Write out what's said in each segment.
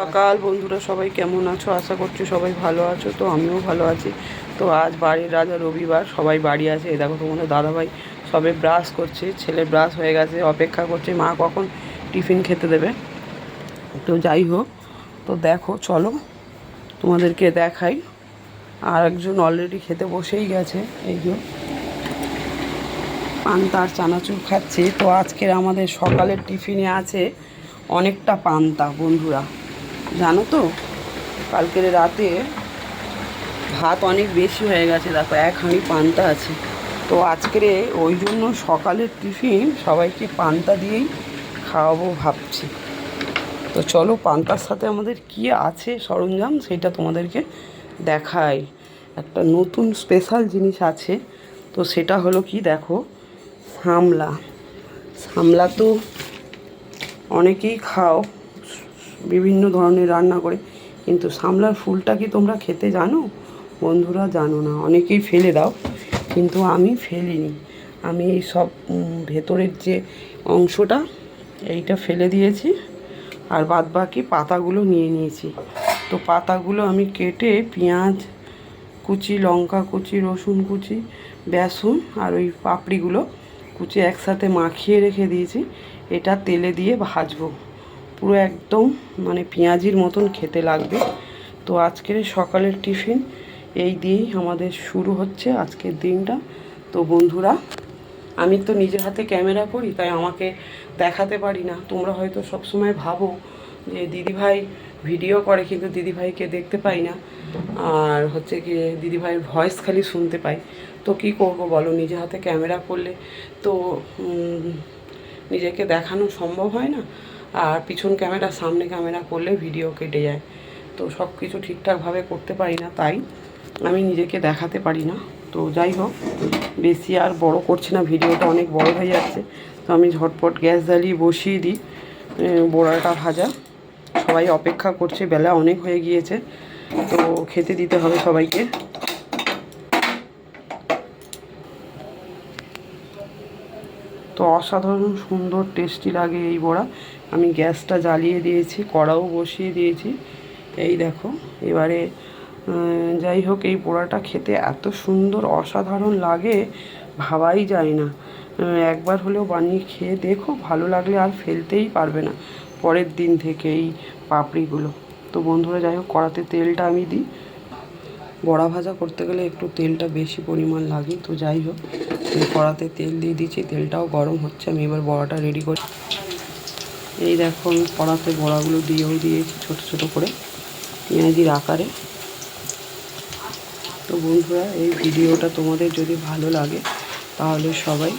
সকাল, বন্ধুরা সবাই কেমন আছো? আশা করছি সবাই ভালো আছো। তো আমিও ভালো আছি। তো আজ বাড়ির রাজা রবিবার, সবাই বাড়ি আছে। দেখো তোমাদের দাদাভাই সবে ব্রাশ করছে, ছেলে ব্রাশ হয়ে গেছে, অপেক্ষা করছে, মা কখন টিফিন খেতে দেবে? তো যাই হোক, তো দেখো, চলো তোমাদেরকে দেখাই। আর একজন অলরেডি খেতে বসেই গেছে, এই যে। পান্তা আর চানাচুর খাচ্ছি। তো আজকের আমাদের সকালের টিফিনে আছে অনেকটা পান্তা, বন্ধুরা। জানো তো? কালকের রাতে ভাত অনেক বেশি হয়ে গেছে। দেখো এক হাঁড়ি পান্তা আছে। তো আজকের ওই জন্য সকালের টিফিন সবাইকে পান্তা দিয়েই খাওয়াবো ভাবছি। তো চলো, পান্তার সাথে আমাদের কি আছে সরঞ্জাম সেটা তোমাদেরকে দেখাই। একটা নতুন স্পেশাল জিনিস আছে। তো সেটা হলো কি, দেখো, সামলা। সামলা তো অনেকেই খাও। বিভিন্ন ধরনের রান্না করে। কিন্তু সামলার ফুলটা কি তোমরা খেতে জানো? বন্ধুরা জানো না, অনেকেই ফেলে দাও, কিন্তু আমি ফেলিনি। আমি এই সব ভেতরের যে অংশটা, এইটা ফেলে দিয়েছি আর বাদ বাকি পাতাগুলো নিয়ে নিয়েছি। তো পাতাগুলো আমি কেটে পেঁয়াজ কুচি, লঙ্কা কুচি, রসুন কুচি, বেসন আর ওই পাপড়িগুলো কুচি একসাথে মাখিয়ে রেখে দিয়েছি। এটা তেলে দিয়ে ভাজবো। পুরো একদম মানে পেঁয়াজির মতন খেতে লাগবে। তো আজকের সকালের টিফিন, এই দিয়েই আমাদের শুরু হচ্ছে আজকের দিনটা। তো বন্ধুরা, আমি তো নিজের হাতে ক্যামেরা করি, তাই আমাকে দেখাতে পারি না। তোমরা হয়তো সবসময় ভাবো যে দিদিভাই ভিডিও করে, কিন্তু দিদিভাইকে দেখতে পাই না। আর হচ্ছে গিয়ে দিদিভাইয়ের ভয়েস খালি শুনতে পাই। তো কি করব বলো নিজে হাতে ক্যামেরা করলে তো নিজেকে দেখানো সম্ভব হয় না। আর পিছন ক্যামেরা, সামনে ক্যামেরা করলে ভিডিও কেটে যায়। তো সব কিছু ঠিকঠাকভাবে করতে পারি না তাই আমি নিজেকে দেখাতে পারি না। তো যাই হোক, বেশি আর বড় করছি না, ভিডিওটা অনেক বড় হয়ে যাচ্ছে। তো আমি ঝটপট গ্যাস জ্বালিয়ে বসিয়ে দিই বড়াটা ভাজা। সবাই অপেক্ষা করছে, বেলা অনেক হয়ে গিয়েছে। তো খেতে দিতে হবে সবাইকে। তো অসাধারণ সুন্দর টেস্টি লাগে এই বড়া। আমি গ্যাসটা জ্বালিয়ে দিয়েছি, কড়াও বসিয়ে দিয়েছি। এই দেখো, এবারে যাই হোক, এই পোড়াটা খেতে এত সুন্দর, অসাধারণ লাগে, ভাবাই যায় না। একবার হলেও বানিয়ে খেয়ে দেখো, ভালো লাগলে আর ফেলতেই পারবে না পরের দিন থেকে এই পাপড়িগুলো। তো বন্ধুরা, যাই হোক, কড়াতে তেলটা আমি দিই। বড়া ভাজা করতে গেলে একটু তেলটা বেশি পরিমাণ লাগে। তো যাই হোক কড়াতে তেল দিয়ে দিচ্ছি, তেলটাও গরম হচ্ছে, আমি এবার বড়াটা রেডি করি। এই দেখো আমি কড়াতে বড়াগুলো দিয়েও দিয়েছি ছোট ছোট করে, পেঁয়াজির আকারে। তো বন্ধুরা, এই ভিডিওটা তোমাদের যদি ভালো লাগে, তাহলে সবাই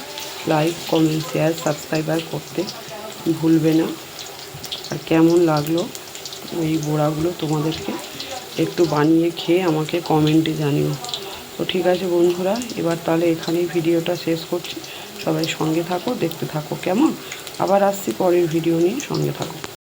লাইক কমেন্ট শেয়ার সাবস্ক্রাইবার করতে ভুলবে না। আর কেমন লাগল এই বড়াগুলো তোমাদেরকে একটু বানিয়ে খেয়ে আমাকে কমেন্টে জানিও। তো ঠিক আছে বন্ধুরা, এবার তাহলে এখানেই ভিডিওটা শেষ করছি। সবাই সঙ্গে থাকো দেখতে থাকো কেমন। আবার আসছি পরের ভিডিও নিয়ে সঙ্গে থাকো।